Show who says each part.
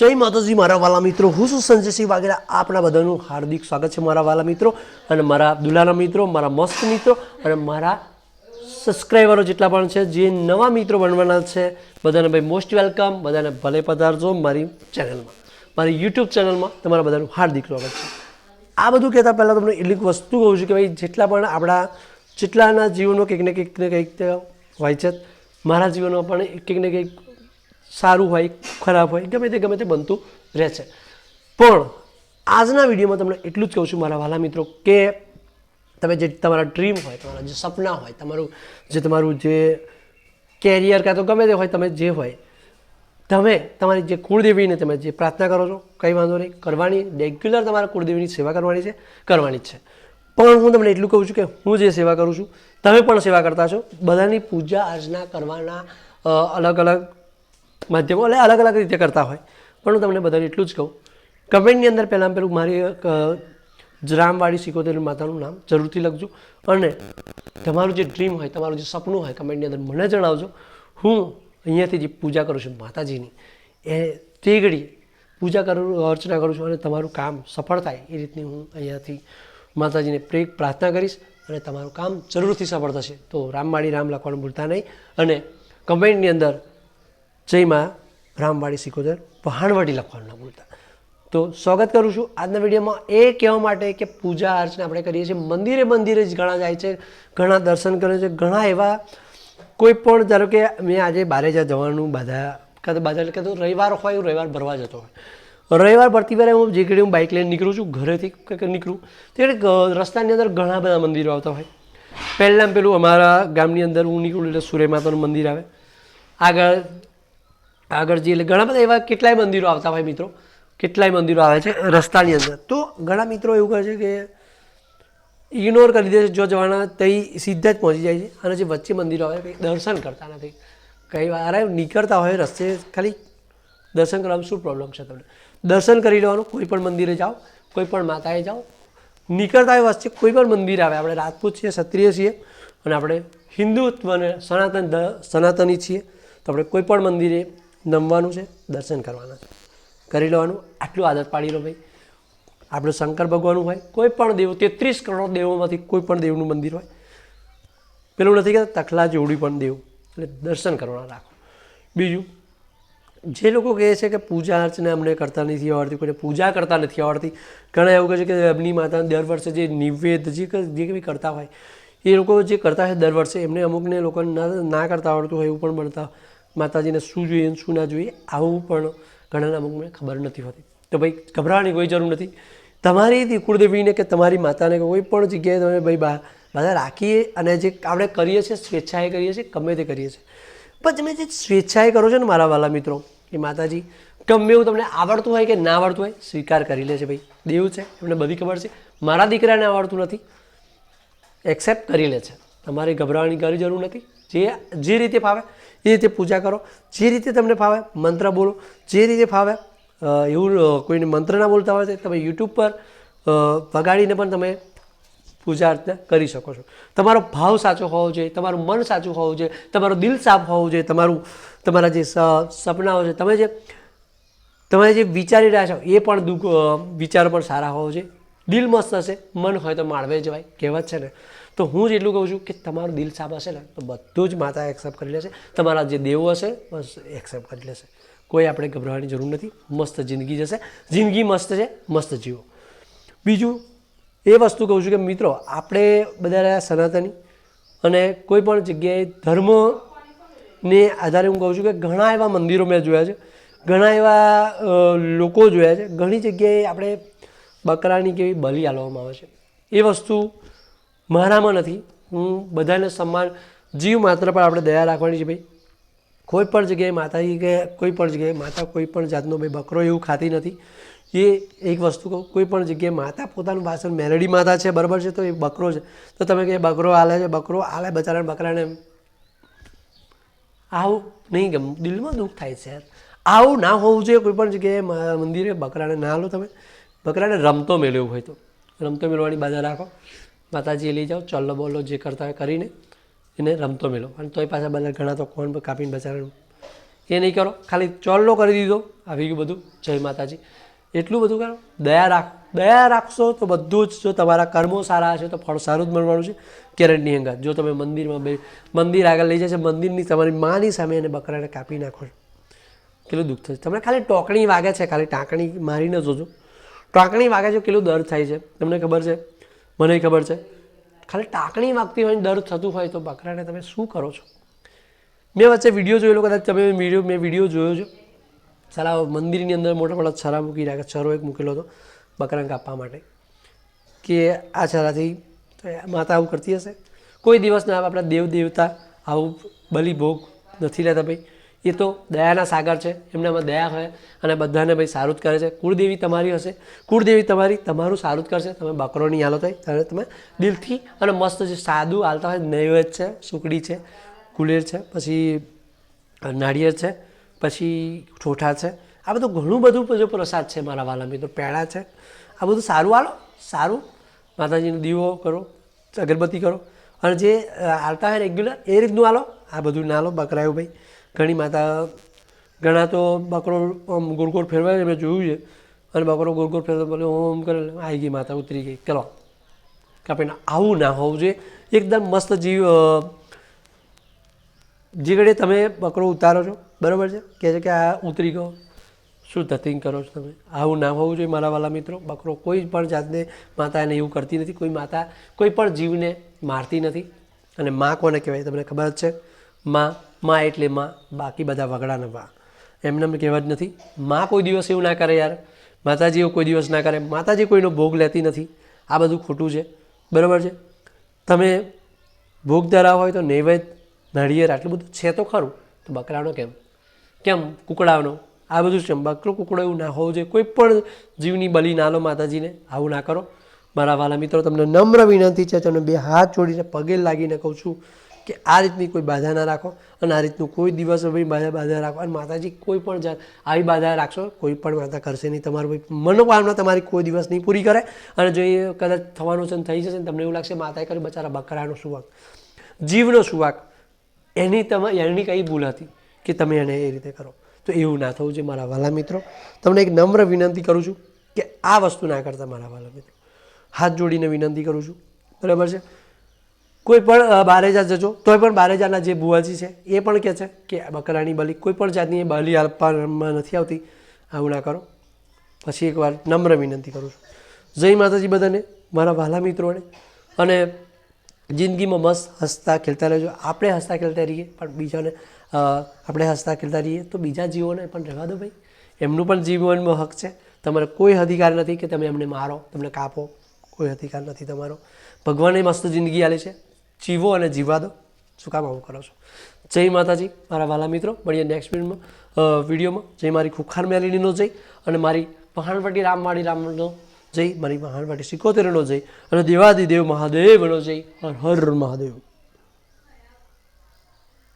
Speaker 1: જય માતાજી, મારા વાલા મિત્રો. હું શું સંજયસિંહ વાઘેલા. આપણા બધાનું હાર્દિક સ્વાગત છે મારા વાલા મિત્રો અને મારા દુલાના મિત્રો, મારા મસ્ત મિત્રો અને મારા સબસ્ક્રાઈબરો જેટલા પણ છે, જે નવા મિત્રો બનવાના છે, બધાને ભાઈ મોસ્ટ વેલકમ બધાને ભલે પધારજો મારી ચેનલમાં મારી યુટ્યુબ ચેનલમાં તમારા બધાનું હાર્દિક સ્વાગત છે. આ બધું કહેતા પહેલાં તમને એટલી વસ્તુ કહું છું કે ભાઈ, જેટલા પણ આપણા, જેટલાના જીવનો કંઈક ને કંઈક ને કંઈક હોય છે મારા જીવનમાં પણ કંઈક ને કંઈક સારું હોય, ખરાબ હોય, ગમે તે ગમે તે બનતું રહે છે. પણ આજના વિડીયોમાં તમને એટલું જ કહું છું મારા વાલા મિત્રો કે તમે જે તમારા ડ્રીમ હોય, તમારા જે સપના હોય, તમારું જે તમારું જે કેરિયર કાં તો ગમે તે હોય, તમે જે હોય, તમે તમારી જે કુળદેવીને તમે જે પ્રાર્થના કરો છો, કંઈ વાંધો નહીં, કરવાની રેગ્યુલર તમારા કુળદેવીની સેવા કરવાની છે, કરવાની જ છે. પણ હું તમને એટલું કહું છું કે હું જે સેવા કરું છું, તમે પણ સેવા કરતા છો. બધાની પૂજા અર્ચના કરવાના અલગ અલગ માધ્યમો એટલે અલગ અલગ રીતે કરતા હોય. પણ હું તમને બધાને એટલું જ કહું. કમેન્ટની અંદર પહેલાં પેલું મારી રામવાડી સિકોતેર માતાનું નામ જરૂરથી લખજો. અને તમારું જે ડ્રીમ હોય, તમારું જે સપનું હોય, કમેન્ટની અંદર મને જણાવજો. હું અહીંયાથી જે પૂજા કરું છું માતાજીની, એ તેગડી પૂજા કરું, અર્ચના કરું છું અને તમારું કામ સફળ થાય એ રીતની હું અહીંયાથી માતાજીને પ્રે પ્રાર્થના કરીશ અને તમારું કામ જરૂરથી સફળ થશે. તો રામવાડી રામ લખવાનું ભૂલતા નહીં. અને કમેન્ટની અંદર જયમાં રામવાડી સિકોદર પહાણવાડી લખવાનું ના ભૂલતા તો સ્વાગત કરું છું આજના વિડીયોમાં એ કહેવા માટે કે પૂજા અર્ચના આપણે કરીએ છીએ. મંદિરે મંદિરે જ ઘણા જાય છે, ઘણા દર્શન કરે છે, ઘણા એવા કોઈ પણ ધારો કે મેં આજે બારે જા જવાનું, બધા કાં તો બાજા કાં તો રવિવાર હોય હું રવિવાર ભરવા જતો હોય. રવિવાર ભરતી વારે હું જે ઘડી હું બાઇક લઈને નીકળું છું, ઘરેથી કંઈક નીકળું ત્યારે રસ્તાની અંદર ઘણા બધા મંદિરો આવતા હોય. પહેલાં પેલું અમારા ગામની અંદર હું નીકળું એટલે સૂર્ય માતાનું મંદિર આવે. આગળ આગળ જઈએ એટલે ઘણા બધા એવા કેટલાય મંદિરો આવતા હોય મિત્રો. કેટલાય મંદિરો આવે છે રસ્તાની અંદર. તો ઘણા મિત્રો એવું કહે છે કે ઇગ્નોર કરી દે છે જો જવાના તઈ સીધા જ પહોંચી જાય છે. અને જે વચ્ચે મંદિરો આવે કંઈ દર્શન કરતા નથી. કઈ વાર નીકળતા હોય રસ્તે, ખાલી દર્શન કરવાનું શું પ્રોબ્લેમ છે તમને? દર્શન કરી લેવાનું, કોઈ પણ મંદિરે જાઓ, કોઈ પણ માતાએ જાઓ. નીકળતા હોય વચ્ચે કોઈ પણ મંદિર આવે. આપણે રાજપૂત છીએ, ક્ષત્રિય છીએ, અને આપણે હિન્દુત્વ અને સનાતન સનાતની છીએ. તો આપણે કોઈ પણ મંદિરે નમવાનું છે, દર્શન કરવાના છે. કરી લેવાનું. આટલું આદત પાડી લો ભાઈ. આપણે શંકર ભગવાનનું હોય, કોઈ પણ દેવ, તેત્રીસ કરોડ દેવોમાંથી કોઈ પણ દેવનું મંદિર હોય. પેલું નથી કહેતા, તખલા જોડી પણ દેવ. એટલે દર્શન કરવાના રાખો. બીજું, જે લોકો કહે છે કે પૂજા અર્ચના અમને કરતા નથી આવડતી કોઈને પૂજા કરતા નથી આવડતી. ઘણા એવું કહે છે કે એમની માતા દર વર્ષે જે નિવેદ જે જે કંઈ કરતા હોય, એ લોકો જે કરતા હોય દર વર્ષે, એમને અમુકને લોકોને ના કરતા આવડતું હોય એવું પણ બનતા માતાજીને શું જોઈએ અને શું ના જોઈએ, આવું પણ ઘણાના અમુકને ખબર નથી હોતી. તો ભાઈ, ગભરાવાની કોઈ જરૂર નથી. તમારી કુળદેવીને કે તમારી માતાને કોઈ પણ જગ્યાએ તમે ભાઈ બા, બધા રાખીએ અને જે આપણે કરીએ છીએ, સ્વેચ્છાએ કરીએ છીએ, ગમે તે કરીએ છીએ. પણ તમે જે સ્વેચ્છાએ કરો છો ને મારા વાલા મિત્રો કે માતાજી, ગમે એવું તમને આવડતું હોય કે ના આવડતું હોય, સ્વીકાર કરી લે છે ભાઈ. દેવ છે એમને બધી ખબર છે. મારા દીકરાને આવડતું નથી. એક્સેપ્ટ કરી લે છે. તમારે ગભરાવાની કરી જરૂર નથી. જે જે રીતે ફાવે, એ રીતે પૂજા કરો. જે રીતે તમને ફાવે, મંત્ર બોલો. જે રીતે ફાવે એવું કોઈને મંત્ર ના બોલતા હોય તો તમે યુટ્યુબ પર વગાડીને પણ તમે પૂજા અર્ચના કરી શકો છો. તમારો ભાવ સાચો હોવો જોઈએ, તમારું મન સાચું હોવું જોઈએ, તમારું દિલ સાફ હોવું જોઈએ, તમારું, તમારા જે સપનાઓ છે, તમે જે તમે જે વિચારી રહ્યા છો, એ પણ દુઃખ વિચારો પણ સારા હોવો જોઈએ. દિલ મસ્ત હશે, મન હોય તો માળવે જવાય, કહેવત છે ને. તો હું જ એટલું કહું છું કે તમારું દિલ સાફ હશે ને, તો બધું જ માતા એક્સેપ્ટ કરી લેશે. તમારા જે દેવો હશે, બસ એક્સેપ્ટ કરી લેશે. કોઈ આપણે ગભરાવાની જરૂર નથી. મસ્ત જિંદગી જશે જિંદગી મસ્ત છે, મસ્ત જીવો. બીજું, એ વસ્તુ કહું છું કે મિત્રો, આપણે બધા રહ્યા સનાતની અને કોઈ પણ જગ્યાએ ધર્મને આધારે હું કહું છું કે ઘણા એવા મંદિરો મેં જોયા છે. ઘણા એવા લોકો જોયા છે. ઘણી જગ્યાએ આપણે બકરાની કેવી બલિ આલવામાં આવે છે. એ વસ્તુ મારામાં નથી. હું બધાને સન્માન જીવ માત્ર પર આપણે દયા રાખવાની છે ભાઈ. કોઈ પણ જગ્યાએ માતાજી કે કોઈ પણ જગ્યાએ માતા, કોઈ પણ જાતનો ભાઈ બકરો એવું ખાતી નથી. એ એક વસ્તુ કહું, કોઈ પણ જગ્યાએ માતા પોતાનું વાસણ મેલડી માતા છે, બરાબર છે? તો એ બકરો છે. તો તમે કે બકરો આલે છે, બકરો આલે બચારા બકરાને આવું નહીં ગમ, દિલમાં દુઃખ થાય છે આવું ના હોવું જોઈએ કોઈ પણ જગ્યાએ મંદિરે બકરાને ના લો તમે. બકરાને રમતો મેળવ્યો હોય તો. રમતો મેળવવાની બાજા રાખો. માતાજી લઈ જાઓ, ચલ્લો બોલો જે કરતા હોય કરીને એને રમતો મેળો અને તોય પાછા બધા ઘણા તો કોણ કાપીને બચારાનું એ નહીં કરો, ખાલી ચોલ્લો કરી દીધો. આવી ગયું બધું. જય માતાજી. એટલું બધું કરો. દયા રાખ, દયા રાખશો તો બધું જ, જો તમારા કર્મો સારા હશે તો ફળ સારું જ મળવાનું છે. કેરળની અંગત જો તમે મંદિરમાં બે, મંદિર આગળ લઈ જશે, મંદિરની તમારી માની સામે એને બકરાને કાપી નાખો કેટલું દુઃખ થશે. તમને ખાલી ટોકણી વાગે છે, ખાલી ટાંકણી મારીને જોજો. ટાંકણી વાગે છે, કેટલું દર્દ થાય છે. તમને ખબર છે મને ખબર છે. ખાલી ટાંકણી વાગતી હોય દર્દ થતું હોય તો બકરાને તમે શું કરો છો? મેં વચ્ચે વીડિયો જોયેલો કદાચ તમે વીડિયો મેં વીડિયો જોયો છે. સારા મંદિરની અંદર મોટા મોટા છરા મૂકી રાખ્યા છરો એક મૂકેલો હતો બકરાને કાપવા માટે. કે આ છરાથી માતા આવું કરતી હશે. કોઈ દિવસ ના આપણા દેવ દેવતા આવું બલિભોગ નથી લેતા ભાઈ. એ તો દયાના સાગર છે એમનામાં દયા હોય અને બધાને ભાઈ સારું જ કરે છે. કુળદેવી તમારી હશે. કુળદેવી તમારી તમારું સારું જ કરશે. તમે બકરો નહીં હાલો થાય ત્યારે તમે દિલથી અને મસ્ત જે સાદું હાલતા હોય નૈવેદ છે સુકડી છે, કુલેર છે, પછી નાળિયેર છે, પછી ઠોઠા છે. આ બધું ઘણું બધું જો પ્રસાદ છે મારા વાલા મિત્રો પેડા છે. આ બધું સારું હાલો, સારું. માતાજીનો દીવો કરો, અગરબત્તી કરો. અને જે હાલતા હોય રેગ્યુલર એ રીતનું હાલો. આ બધું ના લો બકરાયું ભાઈ. ઘણી માતા, ઘણા તો બકરો આમ ગોળગોળ ગોળ ફેરવાય મેં જોયું છે. અને બકરો ગોળગોળ ગોળ ફેરવા બોલે ઓમ કરે આવી ગઈ માતા, ઉતરી ગઈ. ચલો. કાપીને આવું ના હોવું જોઈએ. એકદમ મસ્ત જીવ જીગડે તમે બકરો ઉતારો છો. બરાબર છે? કહે છે કે આ ઉતરી ગયો. શું ધતિંગ કરો છો તમે? આવું ના હોવું જોઈએ મારા વાલા મિત્રો. બકરો કોઈ પણ જાતને માતા એને એવું કરતી નથી. કોઈ માતા કોઈ પણ જીવને મારતી નથી. અને માં કોને કહેવાય? તમને ખબર જ છે. માં માં એટલે માં, બાકી બધા વગડાના વા એમને એમ કહેવા જ નથી, માં કોઈ દિવસ એવું ના કરે યાર. માતાજીઓ કોઈ દિવસ ના કરે. માતાજી કોઈનો ભોગ લેતી નથી. આ બધું ખોટું છે. બરાબર છે? તમે ભોગ ધરાવો હોય તો નૈવેદ્ય, નાળિયેર આટલું બધું છે તો ખરું. તો બકરાનો કેમ? કેમ કુકડાનો? આ બધું છે. બકરો કુકડો એવું ના હોવું જોઈએ. કોઈ પણ જીવની બલિ ના લો માતાજીને. આવું ના કરો. મારા વાલા મિત્રો, તમને નમ્ર વિનંતી છે. તમને બે હાથ જોડીને પગે લાગીને કહું છું. કે આ રીતની કોઈ બાધા ના રાખો અને આ રીતનું કોઈ દિવસ ભાઈ બાધા બાધા રાખો. અને માતાજી કોઈ પણ જાત, આવી બાધા રાખશો, કોઈ પણ માતા કરશે નહીં. તમારું ભાઈ મનોકામના તમારી કોઈ દિવસ નહીં પૂરી કરે. અને જો એ કદાચ થવાનું છે થઈ જશે ને તમને એવું લાગશે, માતાએ કર્યું, બચારા, બકરાનો સુવાક. જીવનો સુવાક, એની તમે, એની કઈ ભૂલ હતી કે તમે એને એ રીતે કરો? તો એવું ના થવું છે મારા વાલા મિત્રો. તમને એક નમ્ર વિનંતી કરું છું કે આ વસ્તુ ના કરતા મારા વાલા મિત્રો. હાથ જોડીને વિનંતી કરું છું. બરાબર છે? કોઈ પણ બારેજા જજો, તોય પણ બારેજાના જે બુવાજી છે, એ પણ કહે છે કે બકરાની બલી કોઈ પણ જાતની બલી આપવામાં નથી આવતી. આવું ના કરો. પછી એકવાર નમ્ર વિનંતી કરું છું. જય માતાજી બધાને, મારા વહાલા મિત્રોને. અને જિંદગીમાં મસ્ત હસતા ખેલતા રહેજો. આપણે હસતા ખેલતા રહીએ, પણ બીજાને આપણે હસતા ખેલતા રહીએ, તો બીજા જીવોને પણ રહેવા દો ભાઈ. એમનું પણ જીવનમાં હક છે. તમારે કોઈ અધિકાર નથી કે તમે એમને મારો, તમને કાપો. કોઈ અધિકાર નથી તમારો. ભગવાને મસ્ત જિંદગી આલી છે. જીવો અને જીવાદો. શું કામ આવું કરો છો? જય માતાજી, મારા વાલા મિત્રો, મળીએ નેક્સ્ટ મિનિટમાં વિડીયોમાં. જય મારી ખુખાર મેલીનો જય અને મારી પહાણવટી રામવાડી રામનો જય. મારી પહાણવટી સિકોતેરનો જય અને દેવાદિદેવ મહાદેવનો જય. હર હર મહાદેવ.